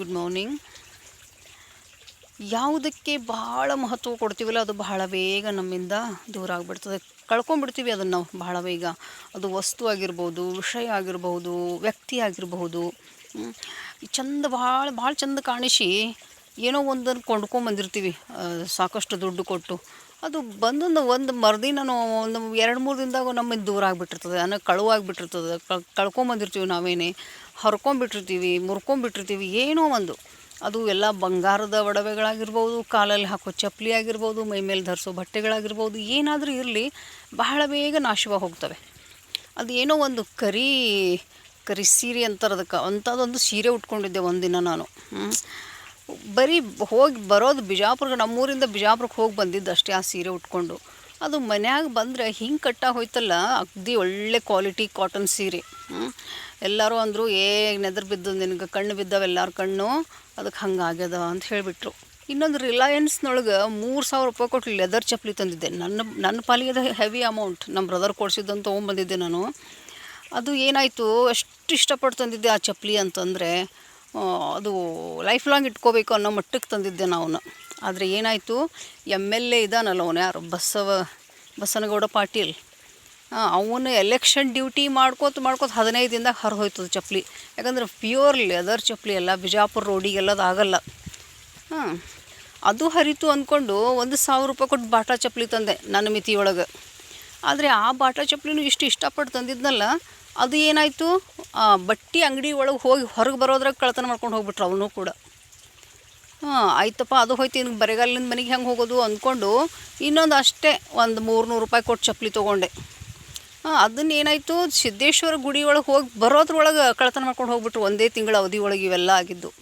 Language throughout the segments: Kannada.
ಗುಡ್ ಮಾರ್ನಿಂಗ್ ಯಾವುದಕ್ಕೆ ಬಹಳ ಮಹತ್ವ ಕೊಡ್ತೀವಲ್ಲ ಅದು ಬಹಳ ಬೇಗ ನಮ್ಮಿಂದ ದೂರ ಆಗಿಬಿಡ್ತದೆ. ಕಳ್ಕೊಂಡ್ಬಿಡ್ತೀವಿ ಅದನ್ನು ನಾವು ಬಹಳ ಬೇಗ. ಅದು ವಸ್ತು ಆಗಿರ್ಬೋದು, ವಿಷಯ ಆಗಿರ್ಬೋದು, ವ್ಯಕ್ತಿ ಆಗಿರಬಹುದು ಚಂದ ಭಾಳ ಭಾಳ ಚಂದ ಕಾಣಿಸಿ ಏನೋ ಒಂದನ್ನು ಕೊಂಡ್ಕೊಂಬಂದಿರ್ತೀವಿ ಸಾಕಷ್ಟು ದುಡ್ಡು ಕೊಟ್ಟು. ಅದು ಬಂದೊಂದು ಒಂದು ಮರುದಿನನೋ ಒಂದು ಎರಡು ಮೂರು ದಿನದಾಗ ನಮ್ಮಿಂದ ದೂರ ಆಗಿಬಿಟ್ಟಿರ್ತದೆ. ಅನ್ನೋ ಕಳುವಾಗಿಬಿಟ್ಟಿರ್ತದೆ. ಕಳ್ ಕಳ್ಕೊಂಬಂದಿರ್ತೀವಿ ನಾವೇನೇ. ಹರ್ಕೊಂಬಿಟ್ಟಿರ್ತೀವಿ ಮುರ್ಕೊಂಡ್ಬಿಟ್ಟಿರ್ತೀವಿ ಏನೋ ಒಂದು. ಅದು ಎಲ್ಲ ಬಂಗಾರದ ಒಡವೆಗಳಾಗಿರ್ಬೋದು, ಕಾಲಲ್ಲಿ ಹಾಕೋ ಚಪ್ಪಲಿ ಆಗಿರ್ಬೋದು ಮೈಮೇಲೆ ಧರಿಸೋ ಬಟ್ಟೆಗಳಾಗಿರ್ಬೋದು, ಏನಾದರೂ ಇರಲಿ, ಬಹಳ ಬೇಗ ನಾಶವ ಹೋಗ್ತವೆ. ಅದು ಏನೋ ಒಂದು ಕರಿ ಕರಿ ಸೀರೆ ಅಂತಾರೆ ಅದಕ್ಕೆ ಅಂಥದ್ದೊಂದು ಸೀರೆ ಉಟ್ಕೊಂಡಿದ್ದೆ ಒಂದಿನ ನಾನು. ಬರೀ ಹೋಗಿ ಬರೋದು ಬಿಜಾಪುರ ನಮ್ಮೂರಿಂದ ಬಿಜಾಪುರಕ್ಕೆ ಹೋಗಿ ಬಂದಿದ್ದು ಅಷ್ಟೇ ಆ ಸೀರೆ ಉಟ್ಕೊಂಡು. ಅದು ಮನ್ಯಾಗ ಬಂದರೆ ಹಿಂಗೆ ಕಟ್ಟಾ ಹೋಯ್ತಲ್ಲ, ಅಗ್ದಿ ಒಳ್ಳೆ ಕ್ವಾಲಿಟಿ ಕಾಟನ್ ಸೀರೆ. ಎಲ್ಲರೂ ಅಂದರು, ಏ, ನೆದರ್ ಬಿದ್ದು ನಿನಗೆ ಕಣ್ಣು ಬಿದ್ದಾವ ಎಲ್ಲರ ಕಣ್ಣು ಅದಕ್ಕೆ ಹಂಗೆ ಆಗ್ಯದ? ಅಂತ ಹೇಳಿಬಿಟ್ರು. ಇನ್ನೊಂದು ರಿಲಯನ್ಸ್ನೊಳಗೆ ಮೂರು ಸಾವಿರ ರೂಪಾಯಿ ಕೊಟ್ಟು ಲೆದರ್ ಚಪ್ಪಲಿ ತಂದಿದ್ದೆ. ನನ್ನ ನನ್ನ ಪಾಲಿಗೆ ಅದು ಹೆವಿ ಅಮೌಂಟ್ ನಮ್ಮ ಬ್ರದರ್ ಕೊಡಿಸಿದ್ದಂತ ತೊಗೊಂಬಂದಿದ್ದೆ ನಾನು. ಅದು ಏನಾಯಿತು, ಎಷ್ಟು ಇಷ್ಟಪಟ್ಟು ತಂದಿದ್ದೆ ಆ ಚಪ್ಪಲಿ ಅಂತಂದರೆ ಅದು ಲೈಫ್ ಲಾಂಗ್ ಇಟ್ಕೋಬೇಕು ಅನ್ನೋ ಮಟ್ಟಕ್ಕೆ ತಂದಿದ್ದೆ ನಾವು ಆದರೆ ಏನಾಯಿತು? ಎಂ ಎಲ್ ಎ ಇದ್ದಾನಲ್ಲ ಅವನು ಯಾರು? ಬಸವ, ಬಸನಗೌಡ ಪಾಟೀಲ್. ಅವನು ಎಲೆಕ್ಷನ್ ಡ್ಯೂಟಿ ಮಾಡ್ಕೋತ ಮಾಡ್ಕೋತ ಹದಿನೈದು ದಿನದಾಗ ಹರ್ ಹೋಯ್ತದ ಚಪ್ಪಲಿ. ಯಾಕಂದ್ರೆ ಪ್ಯೂರ್ ಲೆದರ್ ಚಪ್ಪಲಿ ಎಲ್ಲ, ಬಿಜಾಪುರ ರೋಡಿಗೆಲ್ಲ ಅದು ಆಗಲ್ಲ. ಹಾಂ, ಅದು ಹರಿತು ಅಂದ್ಕೊಂಡು ಒಂದು ಸಾವಿರ ರೂಪಾಯಿ ಕೊಟ್ಟು ಬಾಟಾ ಚಪ್ಪಲಿ ತಂದೆ ನನ್ನ ಮಿತಿಯೊಳಗೆ ಆದರೆ ಆ ಬಾಟಾ ಚಪ್ಪಲಿನೂ ಇಷ್ಟು ಇಷ್ಟಪಟ್ಟು ತಂದಿದ್ನಲ್ಲ, ಅದು ಏನಾಯಿತು? ಬಟ್ಟೆ ಅಂಗಡಿ ಒಳಗೆ ಹೋಗಿ ಹೊರಗೆ ಬರೋದ್ರಾಗ ಕಳ್ತನ ಮಾಡ್ಕೊಂಡು ಹೋಗ್ಬಿಟ್ರು ಅವನು ಕೂಡ. ಹಾಂ, ಆಯ್ತಪ್ಪ, ಅದು ಹೋಯ್ತು. ಇನ್ನು ಬರೆಗಾಲಿಂದ ಮನೆಗೆ ಹೆಂಗೆ ಹೋಗೋದು ಅಂದ್ಕೊಂಡು ಇನ್ನೊಂದು ಅಷ್ಟೇ ಒಂದು ಮೂರ್ನೂರು ರೂಪಾಯಿ ಕೊಟ್ಟು ಚಪ್ಪಲಿ ತೊಗೊಂಡೆ. ಹಾಂ, ಅದನ್ನ ಏನಾಯಿತು, ಸಿದ್ದೇಶ್ವರ ಗುಡಿ ಒಳಗೆ ಹೋಗಿ ಬರೋದ್ರೊಳಗೆ ಕಳ್ತನ ಮಾಡ್ಕೊಂಡು ಹೋಗ್ಬಿಟ್ರು. ಒಂದೇ ತಿಂಗಳ ಅವಧಿ ಒಳಗೆ ಇವೆಲ್ಲ ಆಗಿದ್ದು.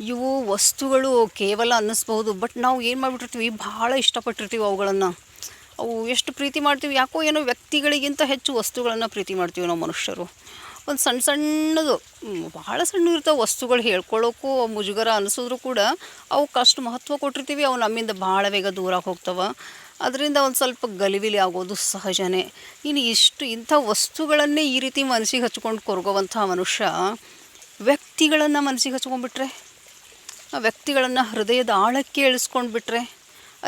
ಇವು ವಸ್ತುಗಳು ಕೇವಲ ಅನ್ನಿಸ್ಬಹುದು, ಬಟ್ ನಾವು ಏನು ಮಾಡಿಬಿಟ್ಟಿರ್ತೀವಿ, ಭಾಳ ಇಷ್ಟಪಟ್ಟಿರ್ತೀವಿ ಅವುಗಳನ್ನು. ಅವು ಎಷ್ಟು ಪ್ರೀತಿ ಮಾಡ್ತೀವಿ, ಯಾಕೋ ಏನೋ ವ್ಯಕ್ತಿಗಳಿಗಿಂತ ಹೆಚ್ಚು ವಸ್ತುಗಳನ್ನು ಪ್ರೀತಿ ಮಾಡ್ತೀವಿ ನಾವು ಮನುಷ್ಯರು. ಒಂದು ಸಣ್ಣ ಸಣ್ಣದು. ಬಹಳ ಸಣ್ಣ ಇರ್ತಾವೆ ವಸ್ತುಗಳು ಹೇಳ್ಕೊಳ್ಳೋಕ್ಕೂ ಮುಜುಗರ ಅನಿಸಿದ್ರು ಕೂಡ ಅವಕ್ಕೆ ಅಷ್ಟು ಮಹತ್ವ ಕೊಟ್ಟಿರ್ತೀವಿ, ಅವು ನಮ್ಮಿಂದ ಭಾಳ ಬೇಗ ದೂರ ಹೋಗ್ತವೆ. ಅದರಿಂದ ಒಂದು ಸ್ವಲ್ಪ ಗಲಿಬಿಲಿ ಆಗೋದು ಸಹಜನೇ. ಇನ್ನು ಇಷ್ಟು ಇಂಥ ವಸ್ತುಗಳನ್ನೇ ಈ ರೀತಿ ಮನಸ್ಸಿಗೆ ಹಚ್ಕೊಂಡು ಕೊರಗೋವಂಥ ಮನುಷ್ಯ ವ್ಯಕ್ತಿಗಳನ್ನು ಮನಸ್ಸಿಗೆ ಹಚ್ಕೊಂಡ್ಬಿಟ್ರೆ ಆ ವ್ಯಕ್ತಿಗಳನ್ನು ಹೃದಯದ ಆಳಕ್ಕೆ ಇಳಿಸ್ಕೊಂಡ್ಬಿಟ್ರೆ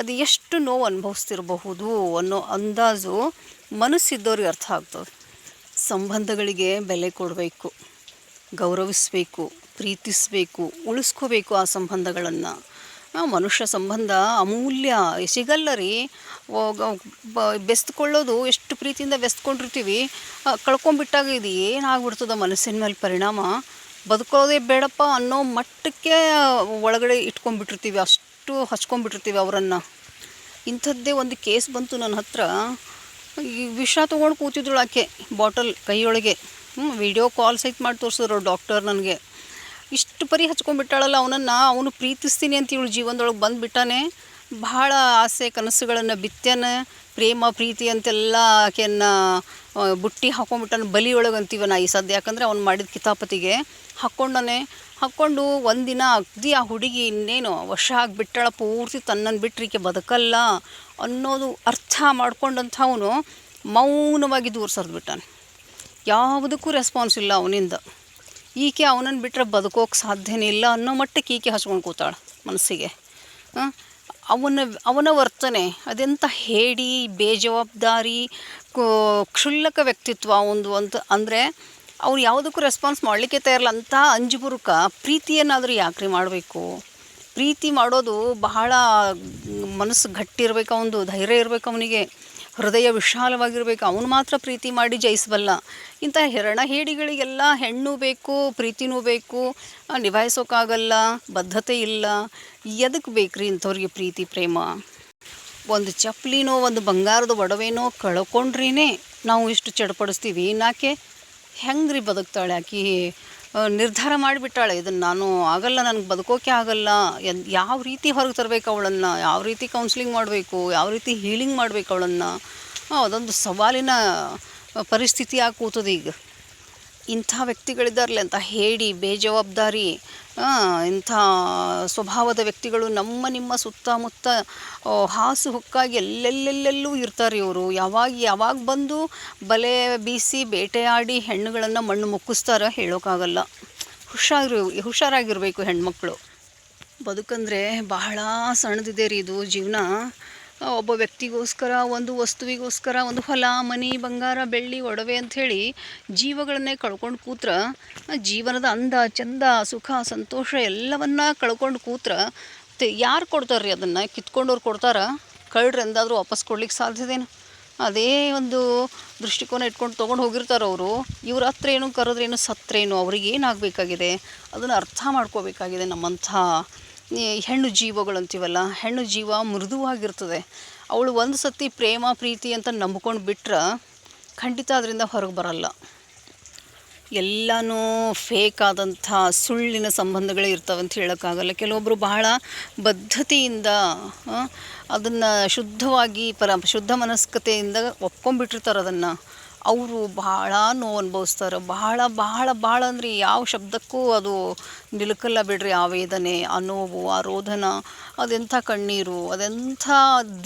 ಅದು ಎಷ್ಟು ನೋವು ಅನುಭವಿಸ್ತಿರಬಹುದು ಅನ್ನೋ ಅಂದಾಜು ಮನಸ್ಸಿದ್ದವ್ರಿಗೆ ಅರ್ಥ ಆಗ್ತದೆ. ಸಂಬಂಧಗಳಿಗೆ ಬೆಲೆ ಕೊಡಬೇಕು, ಗೌರವಿಸಬೇಕು, ಪ್ರೀತಿಸಬೇಕು, ಉಳಿಸ್ಕೋಬೇಕು ಆ ಸಂಬಂಧಗಳನ್ನು. ಮನುಷ್ಯ ಸಂಬಂಧ ಅಮೂಲ್ಯ. ಸಿಗಲ್ಲ ರೀ. ಬೆಸ್ತ್ಕೊಳ್ಳೋದು, ಎಷ್ಟು ಪ್ರೀತಿಯಿಂದ ಬೆಸ್ತ್ಕೊಂಡಿರ್ತೀವಿ ಕಳ್ಕೊಂಬಿಟ್ಟಾಗ ಇದು ಏನಾಗ್ಬಿಡ್ತದ ಮನಸ್ಸಿನ ಮೇಲೆ ಪರಿಣಾಮ? ಬದುಕೋದೇ ಬೇಡಪ್ಪ ಅನ್ನೋ ಮಟ್ಟಕ್ಕೆ ಒಳಗಡೆ ಇಟ್ಕೊಂಡ್ಬಿಟ್ಟಿರ್ತೀವಿ. ಅಷ್ಟು ಹಚ್ಕೊಂಡ್ಬಿಟ್ಟಿರ್ತೀವಿ ಅವರನ್ನು. ಇಂಥದ್ದೇ ಒಂದು ಕೇಸ್ ಬಂತು ನನ್ನ ಹತ್ರ. ಈ ವಿಷ ತೊಗೊಂಡು ಕೂತಿದ್ರು ಆಕೆ, ಬಾಟಲ್ ಕೈಯೊಳಗೆ. ಹ್ಞೂ ವಿಡಿಯೋ ಕಾಲ್ ಸಹಿತ ಮಾಡಿ ತೋರಿಸಿದ್ರು ಡಾಕ್ಟರ್ ನನಗೆ. ಇಷ್ಟು ಪರಿ ಹಚ್ಕೊಂಡ್ಬಿಟ್ಟಾಳಲ್ಲ ಅವನನ್ನು, ಅವನು ಪ್ರೀತಿಸ್ತೀನಿ ಅಂತ ಇವಳು ಜೀವನದೊಳಗೆ ಬಂದುಬಿಟ್ಟಾನೆ. ಭಾಳ ಆಸೆ ಕನಸುಗಳನ್ನು, ಬಿತ್ತೆನ, ಪ್ರೇಮ, ಪ್ರೀತಿ ಅಂತೆಲ್ಲ ಆಕೆಯನ್ನು ಬುಟ್ಟಿ ಹಾಕೊಂಡ್ಬಿಟ್ಟಾನೆ ಬಲಿಯೊಳಗೆ ಅಂತೀವ ನಾ ಈ ಸದ್ಯ. ಯಾಕಂದರೆ ಅವ್ನು ಮಾಡಿದ ಕಿತಾಪತಿಗೆ ಹಾಕ್ಕೊಂಡನೆ ಹಾಕ್ಕೊಂಡು ಒಂದಿನ ಅಗ್ದಿ ಆ ಹುಡುಗಿ ಇನ್ನೇನು ವರ್ಷ ಆಗಿಬಿಟ್ಟಾಳ, ಪೂರ್ತಿ ತನ್ನನ್ನು ಬಿಟ್ಟರೆ ಈಕೆ ಬದುಕಲ್ಲ. ಅನ್ನೋದು ಅರ್ಥ ಮಾಡ್ಕೊಂಡಂಥ ಅವನು ಮೌನವಾಗಿ ದೂರ ಸರಿದ್ಬಿಟ್ಟಾನೆ ಯಾವುದಕ್ಕೂ ರೆಸ್ಪಾನ್ಸ್ ಇಲ್ಲ ಅವನಿಂದ. ಈಕೆ ಅವನನ್ನು ಬಿಟ್ಟರೆ ಬದುಕೋಕೆ ಸಾಧ್ಯನೇ ಇಲ್ಲ ಅನ್ನೋ ಮಟ್ಟಕ್ಕೆ ಈಕೆ ಹಚ್ಕೊಂಡು ಕೂತಾಳೆ ಮನಸ್ಸಿಗೆ. ಅವನ ಅವನ ವರ್ತನೆ ಅದೆಂಥ ಹೇಡಿ, ಬೇಜವಾಬ್ದಾರಿ ಕ್ಷುಲ್ಲಕ ವ್ಯಕ್ತಿತ್ವ ಒಂದು ಅಂತ ಅಂದರೆ ಅವ್ರು ಯಾವುದಕ್ಕೂ ರೆಸ್ಪಾನ್ಸ್ ಮಾಡಲಿಕ್ಕೆ ತಯಾರಿಲ್ಲ. ಅಂತ ಅಂಜುಬುರುಕ ಪ್ರೀತಿಯನ್ನಾದರೂ ಯಾಕ್ರಿ ಮಾಡಬೇಕು? ಪ್ರೀತಿ ಮಾಡೋದು ಬಹಳ ಮನಸ್ಸು ಗಟ್ಟಿ ಇರಬೇಕು ಅವನದು ಧೈರ್ಯ ಇರಬೇಕು ಅವನಿಗೆ. ಹೃದಯ ವಿಶಾಲವಾಗಿರಬೇಕು. ಅವನು ಮಾತ್ರ ಪ್ರೀತಿ ಮಾಡಿ ಜಯಿಸಬಲ್ಲ. ಇಂಥ ಹೆರಣ ಹೇಡಿಗಳಿಗೆಲ್ಲ ಹೆಣ್ಣು ಬೇಕು, ಪ್ರೀತಿನೂ ಬೇಕು ನಿಭಾಯಿಸೋಕ್ಕಾಗಲ್ಲ ಬದ್ಧತೆ ಇಲ್ಲ. ಎದಕ್ಕೆ ಬೇಕ್ರಿ ಇಂಥವ್ರಿಗೆ ಪ್ರೀತಿ, ಪ್ರೇಮ? ಒಂದು ಚಪ್ಪಲಿನೋ, ಒಂದು ಬಂಗಾರದ ಒಡವೆನೋ ಕಳ್ಕೊಂಡ್ರೇ ನಾವು ಇಷ್ಟು ಚಡಪಡಿಸ್ತೀವಿ. ನಾಕೆ ಹೆಂಗ್ರಿ ಬದುಕ್ತಾಳೆ ಆಕಿ? ನಿರ್ಧಾರ ಮಾಡಿಬಿಟ್ಟಾಳೆ. ಇದನ್ನು ನಾನು ಆಗಲ್ಲ, ನನಗೆ ಬದುಕೋಕೆ ಆಗಲ್ಲ. ಯಾವ ರೀತಿ ಹೊರಗೆ ತರಬೇಕು ಅವಳನ್ನು? ಯಾವ ರೀತಿ ಕೌನ್ಸಿಲಿಂಗ್ ಮಾಡಬೇಕು? ಯಾವ ರೀತಿ ಹೀಲಿಂಗ್ ಮಾಡಬೇಕು ಅವಳನ್ನು? ಅದೊಂದು ಸವಾಲಿನ ಪರಿಸ್ಥಿತಿ ಆಗಿ ಕೂತದೆ ಈಗ. ಇಂಥ ವ್ಯಕ್ತಿಗಳಿದ್ದಾರಲ್ಲ ಅಂತ ಹೇಡಿ ಬೇಜವಾಬ್ದಾರಿ ಇಂಥ ಸ್ವಭಾವದ ವ್ಯಕ್ತಿಗಳು ನಮ್ಮ ನಿಮ್ಮ ಸುತ್ತಮುತ್ತ ಹಾಸು ಹುಕ್ಕಾಗಿ ಎಲ್ಲೆಲ್ಲೆಲ್ಲೆಲ್ಲೂ ಇರ್ತಾರೆ ಇವರು. ಯಾವಾಗ ಯಾವಾಗ ಬಂದು ಬಲೆ ಬೀಸಿ ಬೇಟೆಯಾಡಿ ಹೆಣ್ಣುಗಳನ್ನು ಮಣ್ಣು ಮುಕ್ಕಿಸ್ತಾರ ಹೇಳೋಕ್ಕಾಗಲ್ಲ ಹುಷಾರು, ಹುಷಾರಾಗಿರಬೇಕು ಹೆಣ್ಮಕ್ಳು. ಬದುಕಂದರೆ ಬಹಳ ಸಣ್ಣದಿದೆ ರೀ ಇದು ಜೀವನ. ಒಬ್ಬ ವ್ಯಕ್ತಿಗೋಸ್ಕರ, ಒಂದು ವಸ್ತುವಿಗೋಸ್ಕರ, ಒಂದು ಹೊಲ, ಮನೆ, ಬಂಗಾರ, ಬೆಳ್ಳಿ, ಒಡವೆ ಅಂಥೇಳಿ ಜೀವಗಳನ್ನೇ ಕಳ್ಕೊಂಡು ಕೂತ್ರ ಜೀವನದ ಅಂದ, ಚಂದ, ಸುಖ, ಸಂತೋಷ ಎಲ್ಲವನ್ನ ಕಳ್ಕೊಂಡು ಕೂತ್ರ ಯಾರು ಕೊಡ್ತಾರೆ ರೀ ಅದನ್ನು? ಕಿತ್ಕೊಂಡವ್ರು ಕೊಡ್ತಾರೆ? ಕಳ್ಳ್ರೆ ಎಂದಾದರೂ ವಾಪಸ್ ಕೊಡ್ಲಿಕ್ಕೆ ಸಾಧ್ಯದೇನು ಅದೇ ಒಂದು ದೃಷ್ಟಿಕೋನ ಇಟ್ಕೊಂಡು ತೊಗೊಂಡು ಹೋಗಿರ್ತಾರೆ ಅವರು. ಇವ್ರ ಹತ್ರ ಏನು ಕರೆದ್ರೇನು, ಸತ್ರೇನು ಅವ್ರಿಗೆ ಏನಾಗಬೇಕಾಗಿದೆ ಅದನ್ನು ಅರ್ಥ ಮಾಡ್ಕೋಬೇಕಾಗಿದೆ ನಮ್ಮಂಥ ಹೆಣ್ಣು ಜೀವಗಳು ಅಂತೀವಲ್ಲ, ಹೆಣ್ಣು ಜೀವ ಮೃದುವಾಗಿರ್ತದೆ. ಅವಳು ಒಂದು ಸತಿ ಪ್ರೇಮ, ಪ್ರೀತಿ ಅಂತ ನಂಬ್ಕೊಂಡು ಬಿಟ್ರೆ ಖಂಡಿತ ಅದರಿಂದ ಹೊರಗೆ ಬರಲ್ಲ. ಎಲ್ಲನೂ ಫೇಕ್ ಆದಂಥ ಸುಳ್ಳಿನ ಸಂಬಂಧಗಳೇ ಇರ್ತವೆ ಅಂತ ಹೇಳೋಕ್ಕಾಗಲ್ಲ. ಕೆಲವೊಬ್ಬರು ಬಹಳ ಬದ್ಧತೆಯಿಂದ ಅದನ್ನು ಶುದ್ಧವಾಗಿ ಪರ, ಶುದ್ಧ ಮನಸ್ಕತೆಯಿಂದ ಒಪ್ಕೊಂಡ್ಬಿಟ್ಟಿರ್ತಾರೆ ಅದನ್ನು. ಅವರು ಬಹಳ ನೋವು ಅನುಭವಿಸ್ತಾರೆ. ಬಹಳ ಬಹಳ ಭಾಳ ಅಂದರೆ ಯಾವ ಶಬ್ದಕ್ಕೂ ಅದು ನಿಲುಕಲ್ಲ ಬಿಡ್ರಿ ಆ ವೇದನೆ, ಆ ನೋವು, ಆ ರೋಧನ, ಅದೆಂಥ ಕಣ್ಣೀರು, ಅದೆಂಥ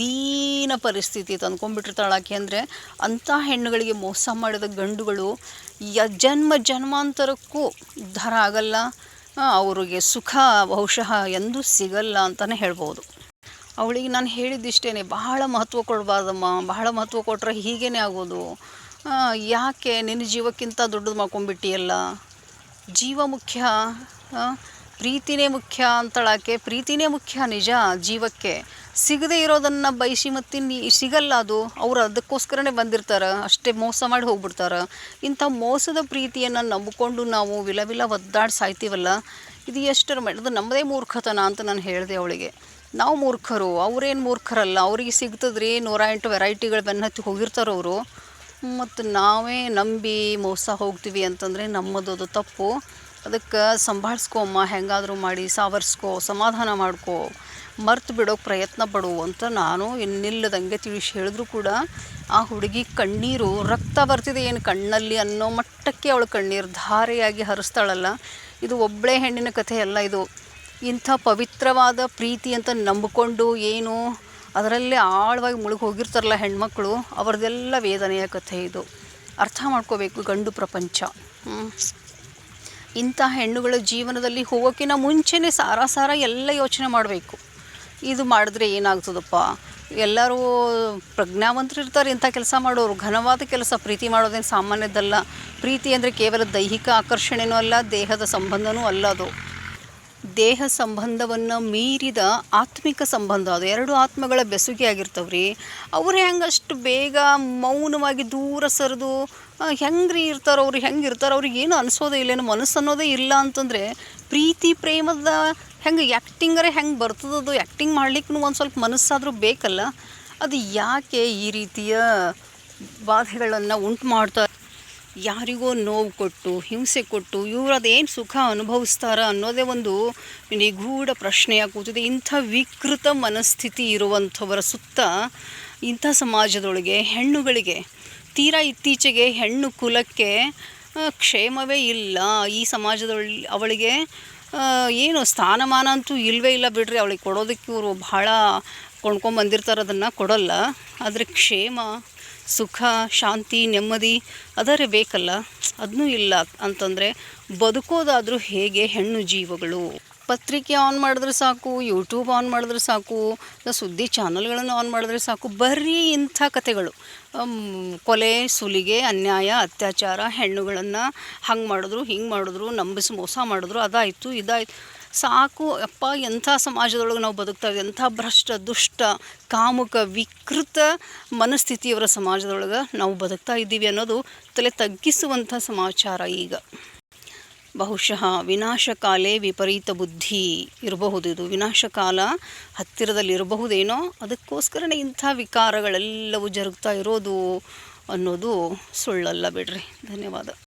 ದೀನ ಪರಿಸ್ಥಿತಿ ತಂದ್ಕೊಂಡ್ಬಿಟ್ಟಿರ್ತಾಳೆ ಆಕೆ ಅಂದರೆ ಅಂಥ ಹೆಣ್ಣುಗಳಿಗೆ ಮೋಸ ಮಾಡಿದ ಗಂಡುಗಳು ಯ ಜನ್ಮ ಜನ್ಮಾಂತರಕ್ಕೂ ಉದ್ಧಾರ ಆಗಲ್ಲ ಅವರಿಗೆ ಸುಖ ಬಹುಶಃ ಎಂದೂ ಸಿಗಲ್ಲ ಅಂತಲೇ ಹೇಳ್ಬೋದು. ಅವಳಿಗೆ ನಾನು ಹೇಳಿದ್ದಿಷ್ಟೇ ಬಹಳ ಮಹತ್ವ ಕೊಡಬಾರ್ದಮ್ಮ ಬಹಳ ಮಹತ್ವ ಕೊಟ್ಟರೆ ಹೀಗೇ ಆಗೋದು. ಯಾಕೆ ನಿನ್ನ ಜೀವಕ್ಕಿಂತ ದೊಡ್ಡದು ಮಾಡ್ಕೊಂಡ್ಬಿಟ್ಟಿಯಲ್ಲ? ಜೀವ ಮುಖ್ಯ ಪ್ರೀತಿನೇ ಮುಖ್ಯ ಅಂತಳಾಕೆ ಪ್ರೀತಿನೇ ಮುಖ್ಯ ನಿಜ ಜೀವಕ್ಕೆ. ಸಿಗದೇ ಇರೋದನ್ನು ಬಯಸಿ ಮತ್ತು ಸಿಗಲ್ಲ ಅದು. ಅವ್ರು ಅದಕ್ಕೋಸ್ಕರನೇ ಬಂದಿರ್ತಾರೆ, ಅಷ್ಟೇ ಮೋಸ ಮಾಡಿ ಹೋಗ್ಬಿಡ್ತಾರೆ. ಇಂಥ ಮೋಸದ ಪ್ರೀತಿಯನ್ನು ನಂಬಿಕೊಂಡು ನಾವು ವಿಲ ವಿಲ ಒದ್ದಾಡಿ ಸಾಯ್ತೀವಲ್ಲ? ಇದು ಎಷ್ಟರ ಅದು ನಮ್ಮದೇ ಮೂರ್ಖತನ ಅಂತ ನಾನು ಹೇಳಿದೆ ಅವಳಿಗೆ. ನಾವು ಮೂರ್ಖರು, ಅವರೇನು ಮೂರ್ಖರಲ್ಲ, ಅವ್ರಿಗೆ ಸಿಗ್ತದ್ರಿ ನೂರ ಎಂಟು ವೆರೈಟಿಗಳು ಬೆನ್ನತ್ತಿ ಹೋಗಿರ್ತಾರೆ ಅವರು. ಮತ್ತು ನಾವೇ ನಂಬಿ ಮೋಸ ಹೋಗ್ತೀವಿ ಅಂತಂದರೆ ನಮ್ಮದು ಅದು ತಪ್ಪು. ಅದಕ್ಕೆ ಸಂಭಾಳಿಸ್ಕೊಮ್ಮ, ಹೆಂಗಾದರೂ ಮಾಡಿ, ಸಾವರ್ಸ್ಕೊ, ಸಮಾಧಾನ ಮಾಡ್ಕೊ, ಮರ್ತು ಬಿಡೋಕೆ ಪ್ರಯತ್ನ ಪಡು ಅಂತ ನಾನು ಇನ್ನಿಲ್ಲದಂಗೆ ತಿಳಿಸಿ ಹೇಳಿದ್ರು ಕೂಡ ಆ ಹುಡುಗಿ ಕಣ್ಣೀರು ರಕ್ತ ಬರ್ತಿದೆ ಏನು ಕಣ್ಣಲ್ಲಿ ಅನ್ನೋ ಮಟ್ಟಕ್ಕೆ ಅವಳು ಕಣ್ಣೀರು ಧಾರೆಯಾಗಿ ಹರಿಸ್ತಾಳಲ್ಲ. ಇದು ಒಬ್ಬಳೇ ಹೆಣ್ಣಿನ ಕಥೆ ಅಲ್ಲ ಇದು. ಇಂಥ ಪವಿತ್ರವಾದ ಪ್ರೀತಿ ಅಂತ ನಂಬಿಕೊಂಡು ಏನು ಅದರಲ್ಲೇ ಆಳವಾಗಿ ಮುಳುಗಿ ಹೋಗಿರ್ತಾರಲ್ಲ ಹೆಣ್ಮಕ್ಳು ಅವ್ರದ್ದೆಲ್ಲ ವೇದನೆಯ ಕಥೆ ಇದು. ಅರ್ಥ ಮಾಡ್ಕೋಬೇಕು ಗಂಡು ಪ್ರಪಂಚ. ಇಂಥ ಹೆಣ್ಣುಗಳ ಜೀವನದಲ್ಲಿ ಹೋಗೋಕ್ಕಿಂತ ಮುಂಚೆನೇ ಸಾರ ಸಾರ ಎಲ್ಲ ಯೋಚನೆ ಮಾಡಬೇಕು. ಇದು ಮಾಡಿದ್ರೆ ಏನಾಗ್ತದಪ್ಪ? ಎಲ್ಲರೂ ಪ್ರಜ್ಞಾವಂತರು ಇರ್ತಾರೆ ಇಂಥ ಕೆಲಸ ಮಾಡೋರು. ಘನವಾದ ಕೆಲಸ ಪ್ರೀತಿ ಮಾಡೋದೇನು ಸಾಮಾನ್ಯದಲ್ಲ ಪ್ರೀತಿ ಅಂದರೆ ಕೇವಲ ದೈಹಿಕ ಆಕರ್ಷಣೆಯೂ ಅಲ್ಲ, ದೇಹದ ಸಂಬಂಧನೂ ಅಲ್ಲ ಅದು. ದೇಹ ಸಂಬಂಧವನ್ನು ಮೀರಿದ ಆತ್ಮಿಕ ಸಂಬಂಧ, ಅದು ಎರಡು ಆತ್ಮಗಳ ಬೆಸುಗೆ ಆಗಿರ್ತವ್ರಿ. ಅವ್ರು ಹೆಂಗೆ ಅಷ್ಟು ಬೇಗ ಮೌನವಾಗಿ ದೂರ ಸರಿದು ಹೆಂಗ್ರಿ ರೀ ಇರ್ತಾರೆ, ಅವ್ರು ಹೆಂಗೆ ಇರ್ತಾರೆ, ಅವ್ರಿಗೆ ಏನು ಅನಿಸೋದೇ ಇಲ್ಲೇನು ಮನಸ್ಸು ಅನ್ನೋದೇ ಇಲ್ಲ ಅಂತಂದರೆ, ಪ್ರೀತಿ ಪ್ರೇಮದ ಹೆಂಗೆ ಆ್ಯಕ್ಟಿಂಗರೇ ಹೆಂಗೆ ಬರ್ತದದು ಆ್ಯಕ್ಟಿಂಗ್ ಮಾಡ್ಲಿಕ್ಕೂ ಒಂದು ಸ್ವಲ್ಪ ಮನಸ್ಸಾದರೂ ಬೇಕಲ್ಲ. ಅದು ಯಾಕೆ ಈ ರೀತಿಯ ಬಾಧೆಗಳನ್ನು ಉಂಟು ಮಾಡ್ತಾ ಯಾರಿಗೋ ನೋವು ಕೊಟ್ಟು, ಹಿಂಸೆ ಕೊಟ್ಟು ಇವ್ರು ಅದೇನು ಸುಖ ಅನುಭವಿಸ್ತಾರ ಅನ್ನೋದೇ ಒಂದು ನಿಗೂಢ ಪ್ರಶ್ನೆಯಾಗಿ ಕೂತಿದೆ. ಇಂಥ ವಿಕೃತ ಮನಸ್ಥಿತಿ ಇರುವಂಥವರ ಸುತ್ತ ಇಂಥ ಸಮಾಜದೊಳಗೆ ಹೆಣ್ಣುಗಳಿಗೆ, ತೀರಾ ಇತ್ತೀಚೆಗೆ ಹೆಣ್ಣು ಕುಲಕ್ಕೆ ಕ್ಷೇಮವೇ ಇಲ್ಲ. ಈ ಸಮಾಜದೊಳಗೆ ಅವಳಿಗೆ ಏನು ಸ್ಥಾನಮಾನ ಅಂತೂ ಇಲ್ಲವೇ ಇಲ್ಲ ಬಿಡ್ರಿ. ಅವಳಿಗೆ ಕೊಡೋದಕ್ಕೆ ಇವರು ಭಾಳ ಕೊಂಡ್ಕೊಂಡ್ಬಂದಿರ್ತಾರೆ ಅದನ್ನು ಕೊಡೋಲ್ಲ. ಆದರೆ ಕ್ಷೇಮ ಸುಖ, ಶಾಂತಿ, ನೆಮ್ಮದಿ, ಅದರೇ ಬೇಕಲ್ಲ? ಅದನ್ನೂ ಇಲ್ಲ ಅಂತಂದರೆ ಬದುಕೋದಾದರೂ ಹೇಗೆ ಹೆಣ್ಣು ಜೀವಗಳು? ಪತ್ರಿಕೆ ಆನ್ ಮಾಡಿದ್ರೆ ಸಾಕು ಯೂಟ್ಯೂಬ್ ಆನ್ ಮಾಡಿದ್ರೆ ಸಾಕು ಸುದ್ದಿ ಚಾನಲ್ಗಳನ್ನು ಆನ್ ಮಾಡಿದ್ರೆ ಸಾಕು, ಬರೀ ಇಂಥ ಕಥೆಗಳು. ಕೊಲೆ, ಸುಲಿಗೆ, ಅನ್ಯಾಯ, ಅತ್ಯಾಚಾರ, ಹೆಣ್ಣುಗಳನ್ನು ಹಂಗೆ ಮಾಡಿದ್ರು, ಹಿಂಗೆ ಮಾಡಿದ್ರು, ನಂಬಿಸಿ ಮೋಸ ಮಾಡಿದ್ರು, ಅದಾಯಿತು, ಇದಾಯ್ತು. ಸಾಕು, ಅಪ್ಪ, ಎಂಥ ಸಮಾಜದೊಳಗೆ ನಾವು ಬದುಕ್ತಾ ಇದ್ದೀವಿ ಎಂಥ ಭ್ರಷ್ಟ, ದುಷ್ಟ, ಕಾಮುಕ, ವಿಕೃತ ಮನಸ್ಥಿತಿಯವರ ಸಮಾಜದೊಳಗೆ ನಾವು ಬದುಕ್ತಾ ಇದ್ದೀವಿ ಅನ್ನೋದು ತಲೆ ತಗ್ಗಿಸುವಂಥ ಸಮಾಚಾರ ಈಗ. ಬಹುಶಃ ವಿನಾಶಕಾಲೇ ವಿಪರೀತ ಬುದ್ಧಿ ಇರಬಹುದು ಇದು. ವಿನಾಶಕಾಲ ಹತ್ತಿರದಲ್ಲಿರಬಹುದೇನೋ ಅದಕ್ಕೋಸ್ಕರನೇ ಇಂಥ ವಿಕಾರಗಳೆಲ್ಲವೂ ಜರುಗ್ತಾ ಇರೋದು ಅನ್ನೋದು ಸುಳ್ಳಲ್ಲ ಬಿಡ್ರಿ. ಧನ್ಯವಾದ.